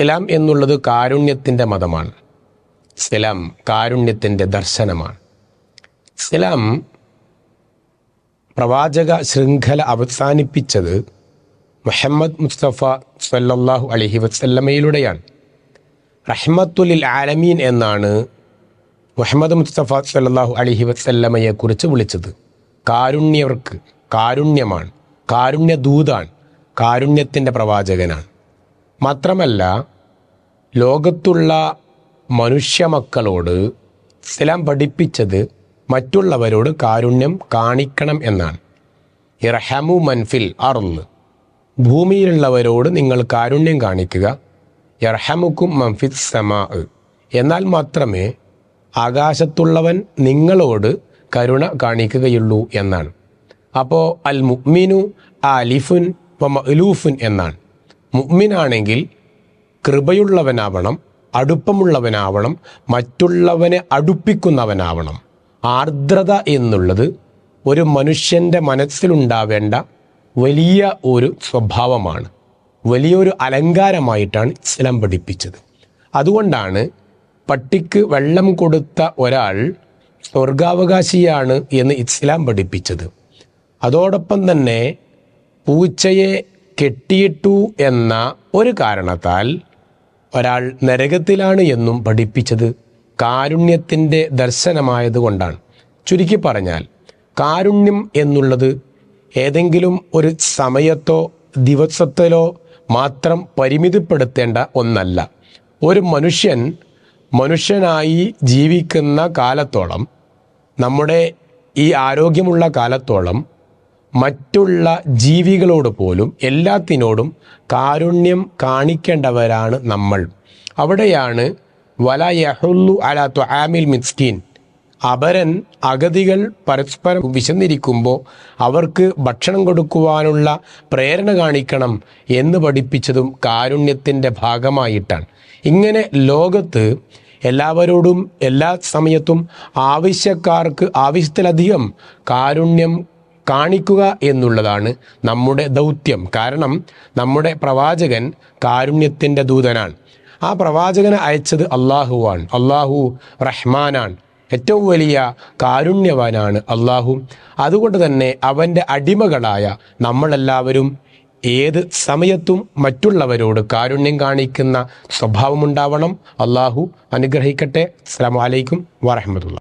ഇസ്ലാം എന്നുള്ളത് കാരുണ്യത്തിന്റെ മതമാണ്. ഇസ്ലാം കാരുണ്യത്തിന്റെ ദർശനമാണ്. ഇസ്ലാം പ്രവാചക ശൃംഖല അവസാനിപ്പിച്ചത് മുഹമ്മദ് മുസ്തഫ സല്ലല്ലാഹു അലഹി വസ്ലമയിലൂടെയാണ് റഹ്മത്തുലിൽ ആലമീൻ എന്നാണ് മുഹമ്മദ് മുസ്തഫ സല്ലല്ലാഹു അലഹി വസല്ലമയെ കുറിച്ച് വിളിച്ചത്. കാരുണ്യവർക്ക് കാരുണ്യമാണ്. കാരുണ്യദൂതാണ്. കാരുണ്യത്തിന്റെ പ്രവാചകനാണ്. മാത്രമല്ല ലോകത്തുള്ള മനുഷ്യമക്കളോട് ഇസ്ലാം പഠിപ്പിച്ചത് മറ്റുള്ളവരോട് കാരുണ്യം കാണിക്കണം എന്നാണ്. ഇറഹമു മൻഫിൽ അറുന്ന് ഭൂമിയിലുള്ളവരോട് നിങ്ങൾ കാരുണ്യം കാണിക്കുക. ഇർഹമുക്കും മൻഫിത് സമാ. എന്നാൽ മാത്രമേ ആകാശത്തുള്ളവൻ നിങ്ങളോട് കരുണ കാണിക്കുകയുള്ളൂ എന്നാണ്. അപ്പോൾ അൽ മുഅ്മിനു അലിഫുൻ വ മഅലൂഫുൻ എന്നാണ്. മുഅ്മിനാണെങ്കിൽ കൃപയുള്ളവനാവണം അടുപ്പമുള്ളവനാവണം മറ്റുള്ളവനെ അടുപ്പിക്കുന്നവനാവണം. ആർദ്രത എന്നുള്ളത് ഒരു മനുഷ്യന്റെ മനസ്സിലുണ്ടാവേണ്ട വലിയ ഒരു സ്വഭാവമാണ്. വലിയൊരു അലങ്കാരമായിട്ടാണ് ഇസ്ലാം പഠിപ്പിച്ചത്. അതുകൊണ്ടാണ് പട്ടിക്ക് വെള്ളം കൊടുത്ത ഒരാൾ സ്വർഗാവകാശിയാണ് എന്ന് ഇസ്ലാം പഠിപ്പിച്ചത്. അതോടൊപ്പം തന്നെ പൂച്ചയെ കെട്ടിയിട്ടു എന്ന ഒരു കാരണത്താൽ ഒരാൾ നരകത്തിലാണ് എന്നും പഠിപ്പിച്ചത് കാരുണ്യത്തിന്റെ ദർശനമായതുകൊണ്ടാണ് ചുരുക്കി പറഞ്ഞാൽ കാരുണ്യം എന്നുള്ളത് ഏതെങ്കിലും ഒരു സമയത്തോ ദിവസത്തിലോ മാത്രം പരിമിതപ്പെടുത്തേണ്ട ഒന്നല്ല. ഒരു മനുഷ്യൻ മനുഷ്യനായി ജീവിക്കുന്ന കാലത്തോളം നമ്മുടെ ഈ ആരോഗ്യമുള്ള കാലത്തോളം മറ്റുള്ള ജീവികളോട് പോലും എല്ലാത്തിനോടും കാരുണ്യം കാണിക്കേണ്ടവരാണ് നമ്മൾ. അവിടെയാണ് വല യഹുല്ലു അല ത്വആമിൽ മിസ്കീൻ. അപരൻ അഗതികൾ പരസ്പരം വിശന്നിരിക്കുമ്പോൾ അവർക്ക് ഭക്ഷണം കൊടുക്കുവാനുള്ള പ്രേരണ കാണിക്കണം എന്ന് പഠിപ്പിച്ചതും കാരുണ്യത്തിന്റെ ഭാഗമായിട്ടാണ്. ഇങ്ങനെ ലോകത്ത് എല്ലാവരോടും എല്ലാ സമയത്തും ആവശ്യക്കാർക്ക് ആവശ്യത്തിലധികം കാരുണ്യം കാണിക്കുക എന്നുള്ളതാണ് നമ്മുടെ ദൗത്യം. കാരണം നമ്മുടെ പ്രവാചകൻ കാരുണ്യത്തിന്റെ ദൂതനാണ്. ആ പ്രവാചകനെ അയച്ചത് അള്ളാഹുവാണ്. അള്ളാഹു റഹ്മാനാണ്. ഏറ്റവും വലിയ കാരുണ്യവാനാണ് അള്ളാഹു. അതുകൊണ്ട് തന്നെ അവന്റെ അടിമകളായ നമ്മളെല്ലാവരും ഏത് സമയത്തും മറ്റുള്ളവരോട് കാരുണ്യം കാണിക്കുന്ന സ്വഭാവമുണ്ടാവണം. അള്ളാഹു അനുഗ്രഹിക്കട്ടെ. അസ്സാം വലൈക്കും വാറഹമത്തുള്ള